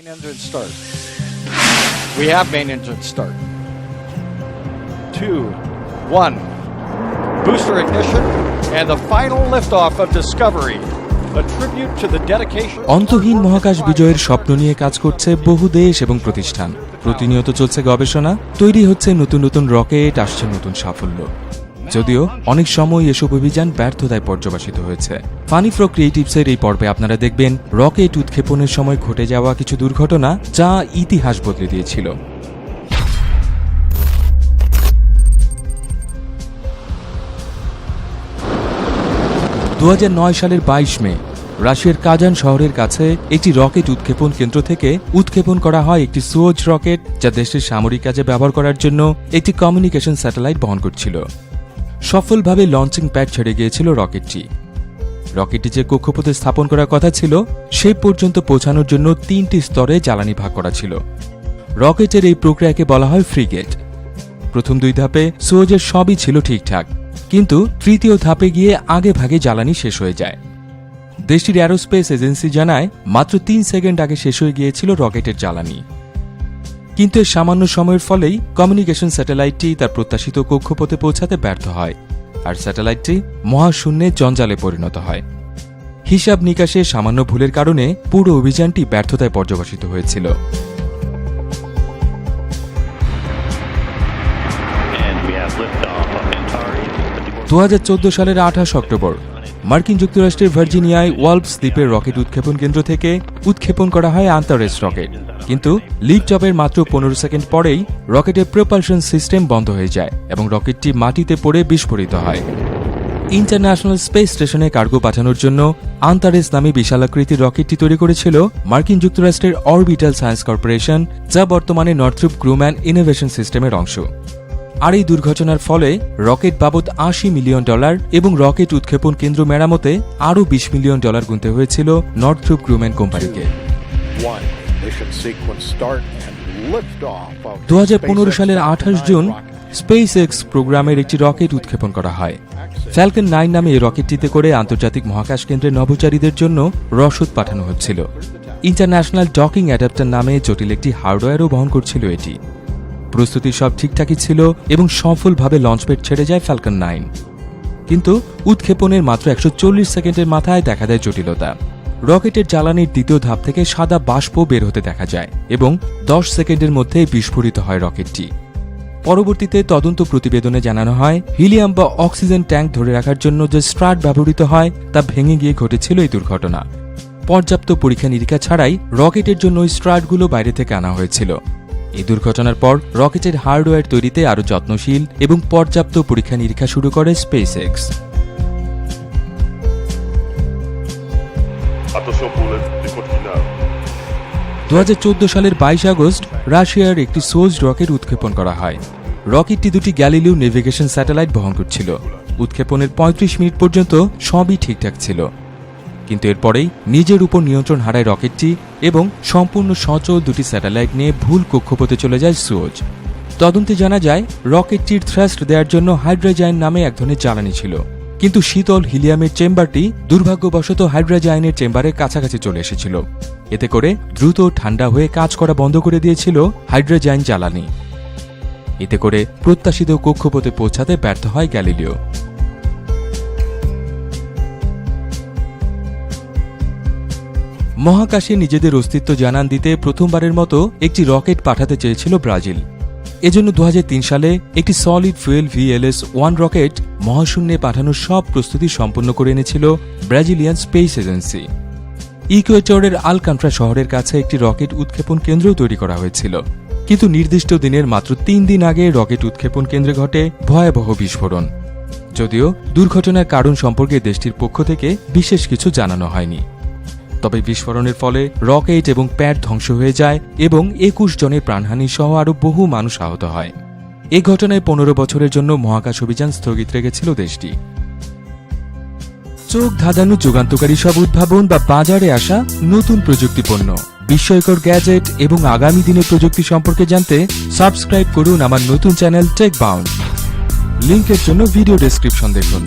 Main engine start. We have main engine start. Two, one. Booster ignition and the final liftoff of Discovery. A tribute to the dedication. অন্তহীন মহাকাশ বিজয়ের স্বপ্ন নিয়ে কাজ করছে বহু দেশ এবং প্রতিষ্ঠান প্রতিনিয়ত চলছে গবেষণা তৈরি হচ্ছে নতুন নতুন রকেট আসছে নতুন সাফল্য যদিও অনেক সময় এসব অভিযান ব্যর্থতায় পর্যবেসিত হয়েছে। ফানি ফ্রো ক্রিয়েটিভসের এই পর্বে আপনারা দেখবেন রকেট উৎক্ষেপণের সময় ঘটে যাওয়া কিছু দুর্ঘটনা যা ইতিহাস বদলে দিয়েছিল। দু হাজার নয় সালের বাইশ মে, রাশিয়ার কাজান শহরের কাছে একটি রকেট উৎক্ষেপণ কেন্দ্র থেকে উৎক্ষেপণ করা হয় একটি সুওজ রকেট যা দেশের সামরিক কাজে ব্যবহার করার জন্য একটি কমিউনিকেশন স্যাটেলাইট বহন করছিল। সফলভাবে লঞ্চিং প্যাড ছেড়ে গিয়েছিল রকেটটি। রকেটটি যে কক্ষপথে স্থাপন করার কথা ছিল সেই পর্যন্ত পৌঁছানোর জন্য তিনটি স্তরে জ্বালানি ভাগ করা ছিল। রকেটের এই প্রক্রিয়াকে বলা হয় ফ্রিগেট। প্রথম দুই ধাপে সুওজের সবই ছিল ঠিকঠাক, কিন্তু তৃতীয় ধাপে গিয়ে আগে ভাগে জ্বালানি শেষ হয়ে যায়। দেশটির অ্যারোস্পেস এজেন্সি জানায়, মাত্র তিন সেকেন্ড আগে শেষ হয়ে গিয়েছিল রকেটের জ্বালানি। কিন্তু এর সামান্য সময়ের ফলেই কমিউনিকেশন স্যাটেলাইটটি তার প্রত্যাশিত কক্ষপথে পৌঁছাতে ব্যর্থ হয় আর স্যাটেলাইটটি মহাশূন্যে জঞ্জালে পরিণত হয় হিসাব নিকাশে সামান্য ভুলের কারণে পুরো অভিযানটি ব্যর্থতায় পর্যবসিত হয়েছিল. দু সালের আঠাশ অক্টোবর মার্কিন যুক্তরাষ্ট্রের ভার্জিনিয়ায় ওয়ালপস দ্বীপের রকেট উৎক্ষেপণ কেন্দ্র থেকে উৎক্ষেপণ করা হয় আন্তারেস রকেট। কিন্তু লিফট জবের মাত্র পনেরো সেকেন্ড পরেই রকেটের প্রপালশন সিস্টেম বন্ধ হয়ে যায় এবং রকেটটি মাটিতে পড়ে বিস্ফোরিত হয়। ইন্টারন্যাশনাল স্পেস স্টেশনে কার্গো পাঠানোর জন্য আন্তারেস নামে বিশালাকৃতির রকেটটি তৈরি করেছিল মার্কিন যুক্তরাষ্ট্রের অরবিটাল সায়েন্স কর্পোরেশন, যা বর্তমানে নর্থ্রুপ গ্রুম্যান ইনোভেশন সিস্টেমের অংশ। আর এই দুর্ঘটনার ফলে রকেট বাবদ আশি মিলিয়ন ডলার এবং রকেট উৎক্ষেপণ কেন্দ্র মেরামতে আরও বিশ মিলিয়ন ডলার গুনতে হয়েছিল নর্থ্রুপ গ্রুম্যান কোম্পানিকে। দু সালের আঠাশ জুন স্পেস এক্স প্রোগ্রামের একটি রকেট উৎক্ষেপণ করা হয়। ফ্যালকন নাইন নামে এই রকেটটিতে করে আন্তর্জাতিক মহাকাশ কেন্দ্রের নভোচারীদের জন্য রসদ পাঠানো হচ্ছিল। ইন্টারন্যাশনাল ডকিং অ্যাডাপ্টার নামে জটিল একটি হার্ডওয়্যারও বহন করছিল এটি। প্রস্তুতি সব ঠিকঠাকই ছিল এবং সফলভাবে লঞ্চপ্যাড ছেড়ে যায় ফ্যালকন নাইন কিন্তু উৎক্ষেপণের মাত্র একশো চল্লিশ সেকেন্ডের মাথায় দেখা দেয় জটিলতা। রকেটের জ্বালানির দ্বিতীয় ধাপ থেকে সাদা বাষ্প বের হতে দেখা যায় এবং দশ সেকেন্ডের মধ্যে বিস্ফোরিত হয় রকেটটি। পরবর্তীতে তদন্ত প্রতিবেদনে জানানো হয়, হিলিয়াম বা অক্সিজেন ট্যাঙ্ক ধরে রাখার জন্য যে স্ট্রাট ব্যবহৃত হয়, তা ভেঙে গিয়ে ঘটেছিল এই দুর্ঘটনা। পর্যাপ্ত পরীক্ষা নিরীক্ষা ছাড়াই রকেটের জন্য ওই স্ট্রাটগুলো বাইরে থেকে আনা হয়েছিল। এই দুর্ঘটনার পর রকেটের হার্ডওয়্যার তৈরিতে আরও যত্নশীল এবং পর্যাপ্ত পরীক্ষা নিরীক্ষা শুরু করে স্পেস এক্স দু সালের বাইশ আগস্ট রাশিয়ার একটি সোজ রকেট উৎক্ষেপণ করা হয়। রকেটটি দুটি গ্যালিলিও নেভিগেশন স্যাটেলাইট বহন করছিল। উৎক্ষেপণের ৩৫ মিনিট পর্যন্ত সবই ঠিকঠাক ছিল। কিন্তু এরপরেই নিজের উপর নিয়ন্ত্রণ হারায় রকেটটি এবং সম্পূর্ণ সচল দুটি স্যাটেলাইট নিয়ে ভুল কক্ষপথে চলে যায় সুওজ তদন্তে জানা যায়, রকেটটির থ্রাস্ট দেওয়ার জন্য হাইড্রাজাইন নামে এক ধরনের জ্বালানি ছিল। কিন্তু শীতল হিলিয়ামের চেম্বারটি দুর্ভাগ্যবশত হাইড্রাজাইনের চেম্বারের কাছাকাছি চলে এসেছিল। এতে করে দ্রুত ঠান্ডা হয়ে কাজ করা বন্ধ করে দিয়েছিল হাইড্রোজাইন জ্বালানি। এতে করে প্রত্যাশিত কক্ষপথে পৌঁছাতে ব্যর্থ হয় গ্যালিলিও। মহাকাশে নিজেদের অস্তিত্ব জানান দিতে প্রথমবারের মতো একটি রকেট পাঠাতে চেয়েছিল ব্রাজিল। এজন্য দু হাজার তিন সালে একটি solid fuel VLS one rocket মহাশূন্যে পাঠানোর সব প্রস্তুতি সম্পন্ন করে এনেছিল ব্রাজিলিয়ান স্পেস এজেন্সি। ইকুয়েটরের আলকান্ট্রা শহরের কাছে একটি রকেট উৎক্ষেপণ কেন্দ্রও তৈরি করা হয়েছিল। কিন্তু নির্দিষ্ট দিনের মাত্র তিন দিন আগে রকেট উৎক্ষেপণ কেন্দ্রে ঘটে ভয়াবহ বিস্ফোরণ। যদিও দুর্ঘটনার কারণ সম্পর্কে দেশটির পক্ষ থেকে বিশেষ কিছু জানানো হয়নি। তবে বিস্ফোরণের ফলে রকেট এবং প্যাড ধ্বংস হয়ে যায় এবং একুশ জনের প্রাণহানি সহ আরও বহু মানুষ আহত হয়। এ ঘটনায় পনেরো বছরের জন্য মহাকাশ অভিযান স্থগিত রেখেছিল দেশটি। চোখ ধাঁধানো যুগান্তকারী সব উদ্ভাবন বা বাজারে আসা নতুন প্রযুক্তি পণ্য। বিস্ময়কর গ্যাজেট এবং আগামী দিনের প্রযুক্তি সম্পর্কে জানতে সাবস্ক্রাইব করুন আমার নতুন চ্যানেল টেক বাউন্ড লিঙ্কের জন্য ভিডিও ডেসক্রিপশন দেখুন।